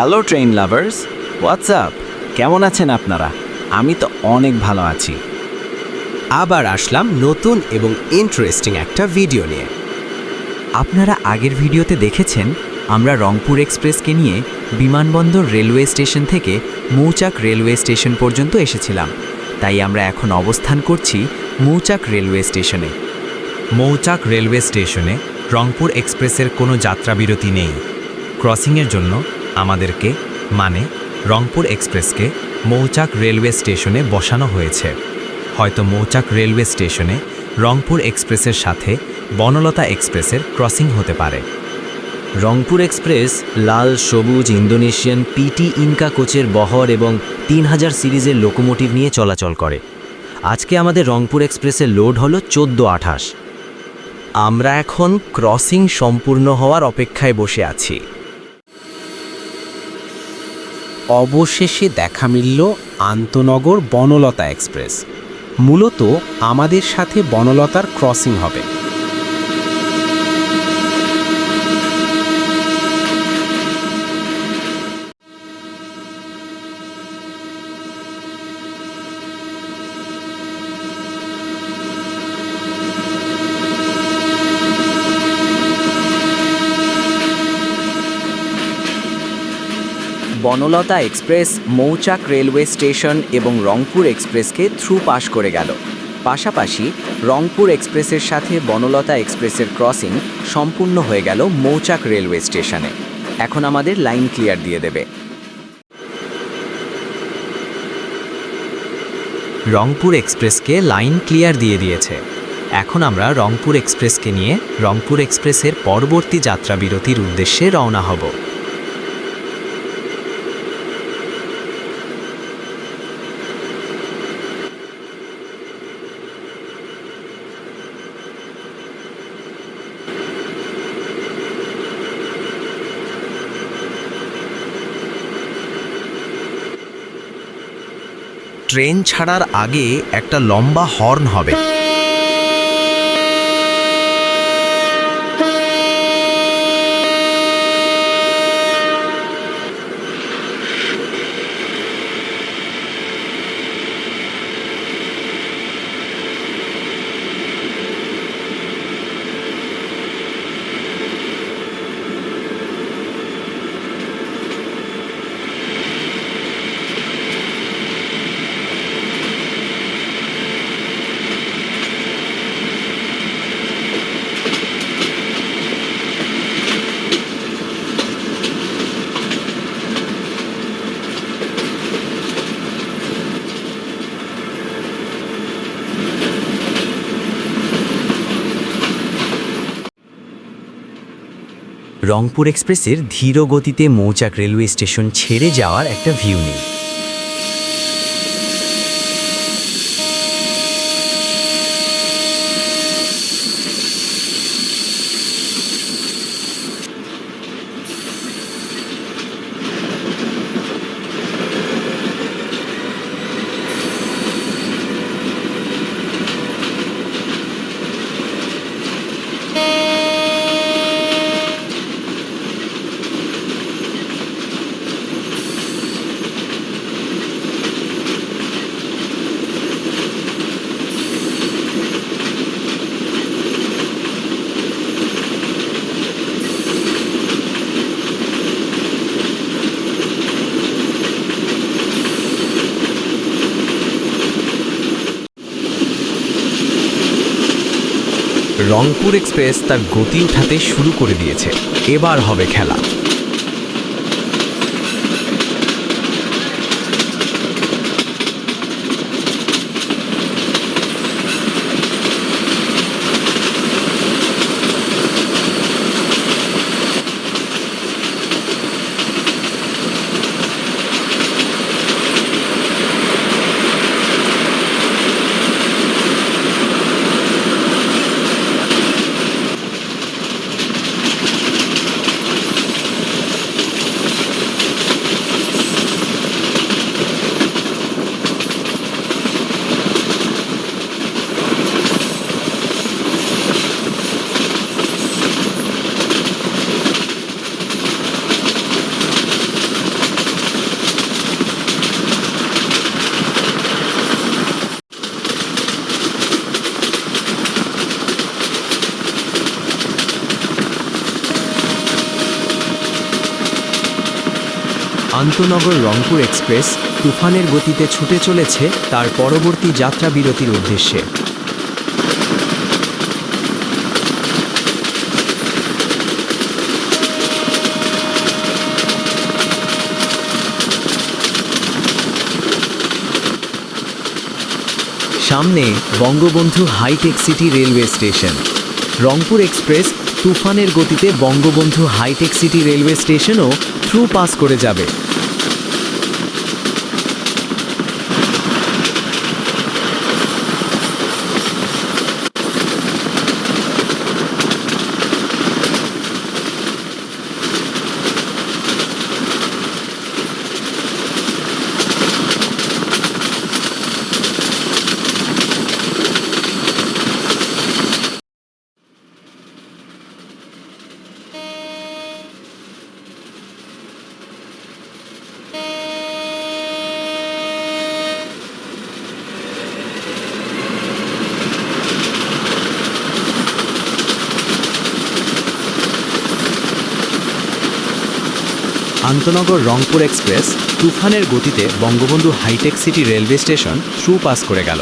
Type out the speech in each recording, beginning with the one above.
Hello train lovers WhatsApp কেমন আছেন আপনারা? আমি তো অনেক ভালো আছি। আবার আসলাম নতুন এবং ইন্টারেস্টিং একটা ভিডিও নিয়ে। আপনারা আগের ভিডিওতে দেখেছেন, আমরা রংপুর এক্সপ্রেসকে নিয়ে বিমানবন্দর রেলওয়ে স্টেশন থেকে মৌচাক রেলওয়ে স্টেশন পর্যন্ত এসেছিলাম। তাই আমরা এখন অবস্থান করছি মৌচাক রেলওয়ে স্টেশনে মৌচাক রেলওয়ে স্টেশনে রংপুর এক্সপ্রেসের কোনো যাত্রাবিরতি নেই। ক্রসিংয়ের জন্য আমাদেরকে মানে রংপুর এক্সপ্রেসকে, মৌচাক রেলওয়ে স্টেশনে বসানো হয়েছে। হয়তো মৌচাক রেলওয়ে স্টেশনে রংপুর এক্সপ্রেসের সাথে বনলতা এক্সপ্রেসের ক্রসিং হতে পারে। রংপুর এক্সপ্রেস লাল, সবুজ, ইন্দোনেশিয়ান পিটি ইনকা কোচের বহর এবং তিন হাজার সিরিজের লোকোমোটিভ নিয়ে চলাচল করে। আজকে আমাদের রংপুর এক্সপ্রেসের লোড হলো চোদ্দ আঠাশ। আমরা এখন ক্রসিং সম্পূর্ণ হওয়ার অপেক্ষায় বসে আছি। অবশেষে দেখা মিলল আন্তনগর বনলতা এক্সপ্রেস। মূলত আমাদের সাথে বনলতার ক্রসিং হবে। Banalata express Mouchak railway station এবং রংপুর এক্সপ্রেসকে থ্রু পাস করে গেল। পাশাপাশি রংপুর এক্সপ্রেসের সাথে বনলতা এক্সপ্রেসের ক্রসিং সম্পূর্ণ হয়ে গেল মৌচাক রেলওয়ে স্টেশনে। এখন আমাদের লাইন ক্লিয়ার দিয়ে দেবে। রংপুর এক্সপ্রেসকে লাইন ক্লিয়ার দিয়ে দিয়েছে। এখন আমরা রংপুর এক্সপ্রেসকে নিয়ে রংপুর এক্সপ্রেসের পরবর্তী যাত্রাবিরতির উদ্দেশ্যে রওনা হব। ট্রেন ছাড়ার আগে একটা লম্বা হর্ন হবে। রংপুর এক্সপ্রেসের ধীর গতিতে মৌচাক রেলওয়ে স্টেশন ছেড়ে যাওয়ার একটা ভিউ নেই রংপুর এক্সপ্রেস তার গতি উঠাতে শুরু করে দিয়েছে। এবার হবে খেলা। আন্তনগর রংপুর এক্সপ্রেস তুফানের গতিতে ছুটে চলেছে তার পরবর্তী যাত্রা বিরতির উদ্দেশ্যে। সামনে Bangabandhu high tech city railway station. Rangpur express তুফানের গতিতে Bangabandhu high tech city railway স্টেশনও through pass করে যাবে। আন্তনগর রংপুর এক্সপ্রেস তুফানের গতিতে Bangabandhu high tech city railway station through pass করে গেল।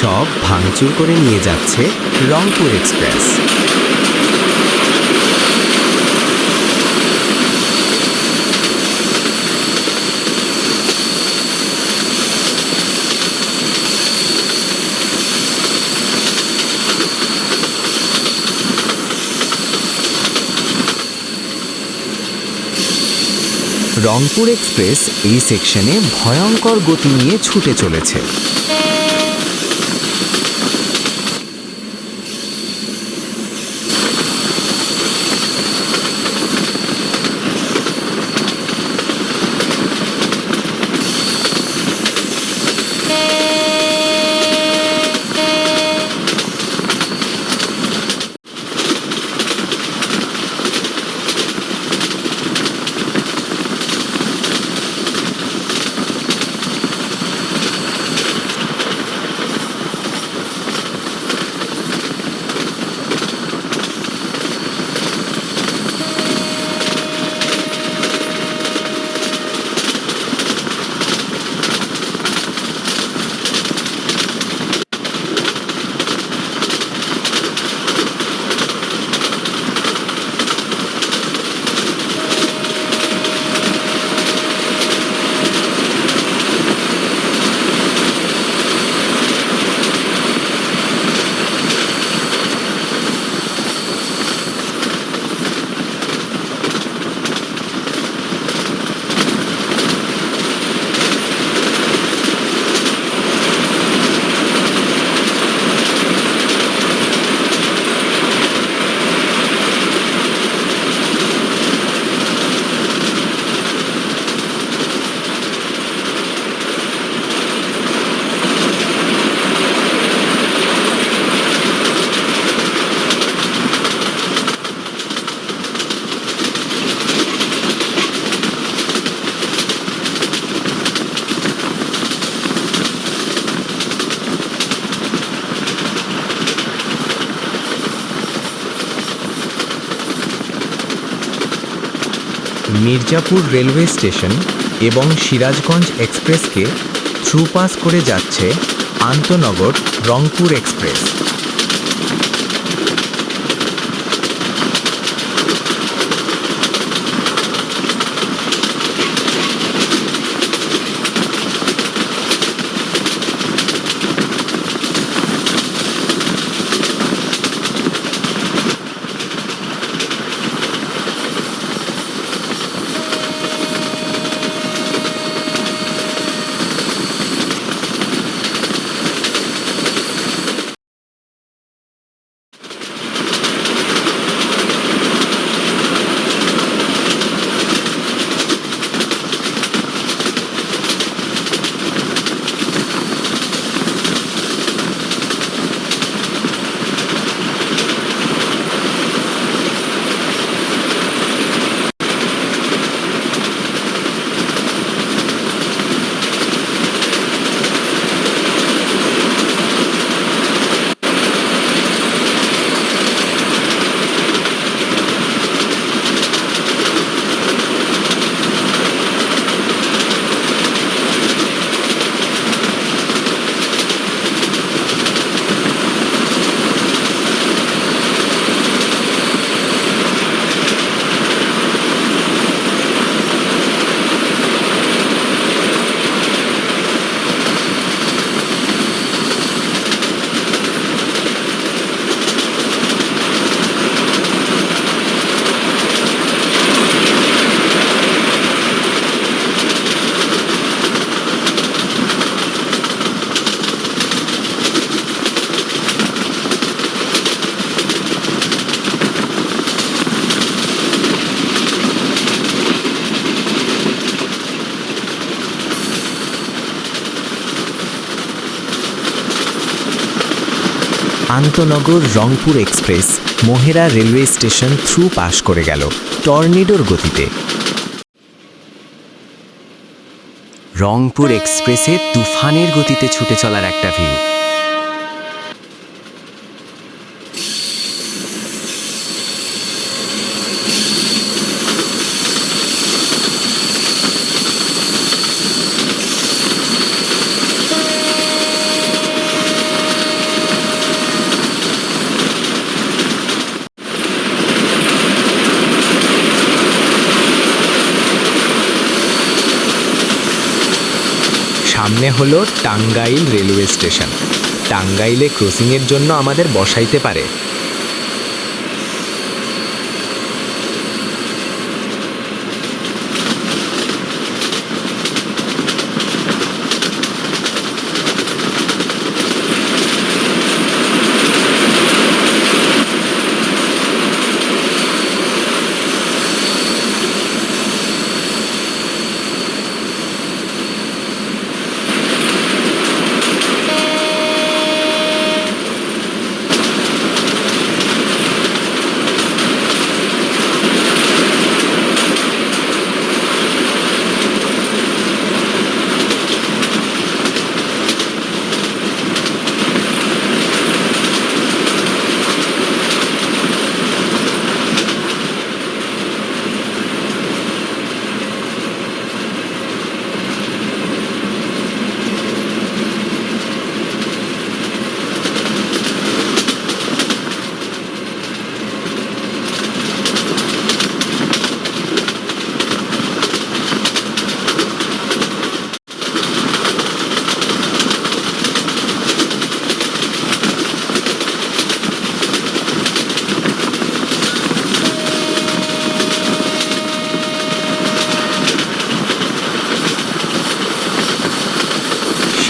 সব ভাঙচুর করে নিয়ে যাচ্ছে রংপুর এক্সপ্রেস। রংপুর এক্সপ্রেস এই সেকশনে ভয়ঙ্কর গতি নিয়ে ছুটে চলেছে। মির্জাপুর রেলওয়ে স্টেশন এবং সিরাজগঞ্জ এক্সপ্রেসকে থ্রুপাস করে যাচ্ছে আন্তনগর Rangpur express. আন্তনগর Rangpur express Mohera railway station through pass করে গেল টর্নেডোর গতিতে। রংপুর এক্সপ্রেসে তুফানের গতিতে ছুটে চলার একটা ভিউ। সামনে হলো টাঙ্গাইল রেলওয়ে স্টেশন। টাঙ্গাইলে ক্রসিংয়ের জন্য আমাদের বসাইতে পারে।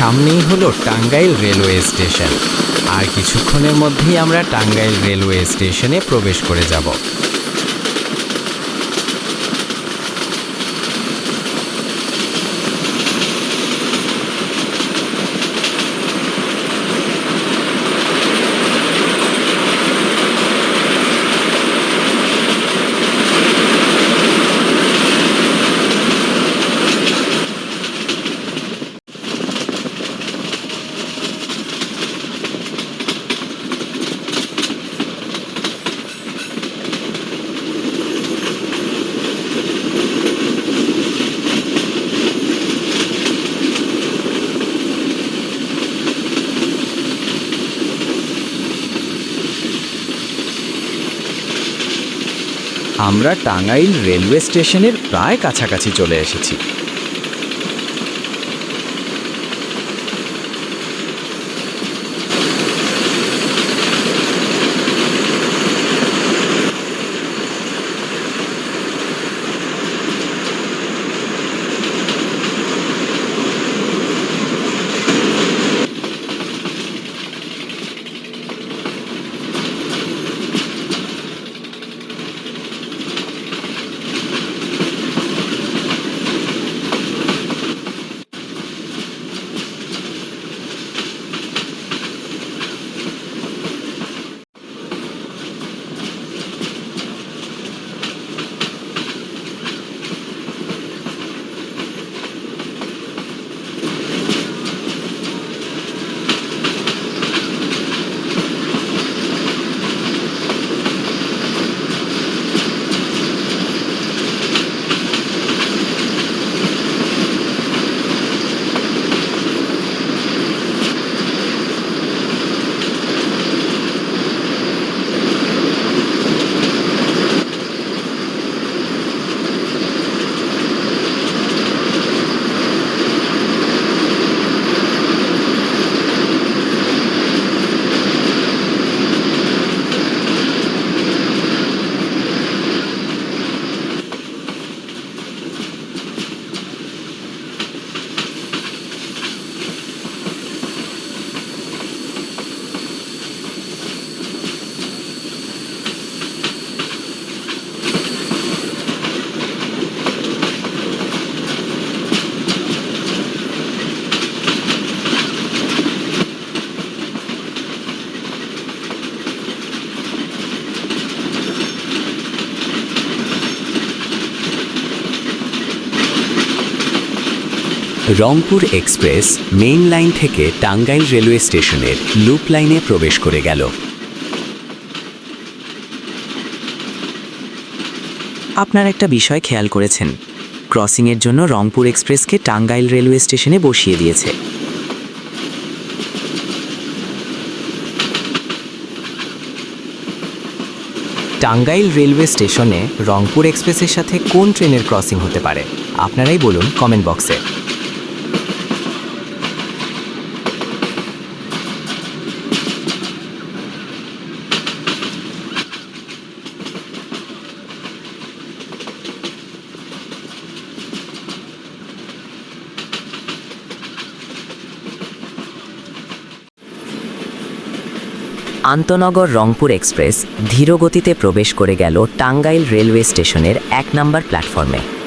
সামনেই হলো টাঙ্গাইল রেলওয়ে স্টেশন। আর কিছুক্ষণের মধ্যেই আমরা টাঙ্গাইল রেলওয়ে স্টেশনে প্রবেশ করে যাব। আমরা টাঙ্গাইল রেলওয়ে স্টেশনের প্রায় কাছাকাছি চলে এসেছি। রংপুর এক্সপ্রেস মেইন লাইন থেকে টাঙ্গাইল রেলওয়ে স্টেশনের লুপ লাইনে প্রবেশ করে গেল। আপনার একটা বিষয় খেয়াল করেছেন। ক্রসিংয়ের জন্য রংপুর এক্সপ্রেসকে টাঙ্গাইল রেলওয়ে স্টেশনে বসিয়ে দিয়েছে। টাঙ্গাইল রেলওয়ে স্টেশনে রংপুর এক্সপ্রেসের সাথে কোন ট্রেনের ক্রসিং হতে পারে? আপনারাই বলুন কমেন্ট বক্সে। আন্তনগর রংপুর এক্সপ্রেস ধীরগতিতে প্রবেশ করে গেল টাঙ্গাইল রেলওয়ে স্টেশনের এক নম্বর প্ল্যাটফর্মে।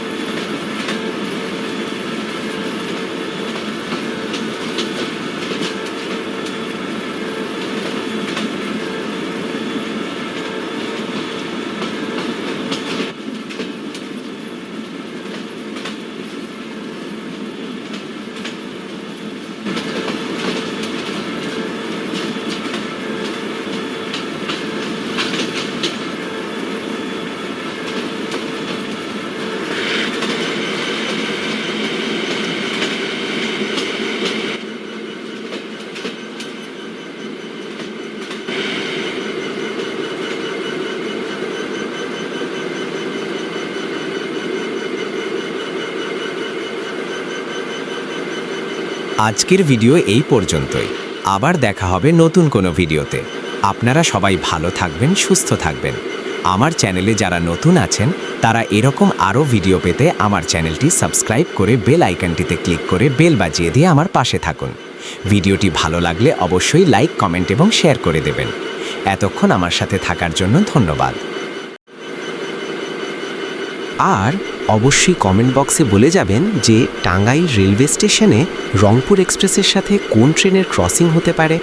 আজকের ভিডিও এই পর্যন্তই। আবার দেখা হবে নতুন কোনো ভিডিওতে। আপনারা সবাই ভালো থাকবেন, সুস্থ থাকবেন। আমার চ্যানেলে যারা নতুন আছেন, তারা এরকম আরও ভিডিও পেতে আমার চ্যানেলটি সাবস্ক্রাইব করে বেল আইকনটিতে ক্লিক করে বেল বাজিয়ে দিয়ে আমার পাশে থাকুন। ভিডিওটি ভালো লাগলে অবশ্যই লাইক, কমেন্ট এবং শেয়ার করে দেবেন। এতক্ষণ আমার সাথে থাকার জন্য ধন্যবাদ। আর অবশ্যই কমেন্ট বক্সে বলে যাবেন যে টাঙ্গাইল রেলওয়ে স্টেশনে রংপুর এক্সপ্রেসের সাথে কোন ট্রেনের ক্রসিং হতে পারে।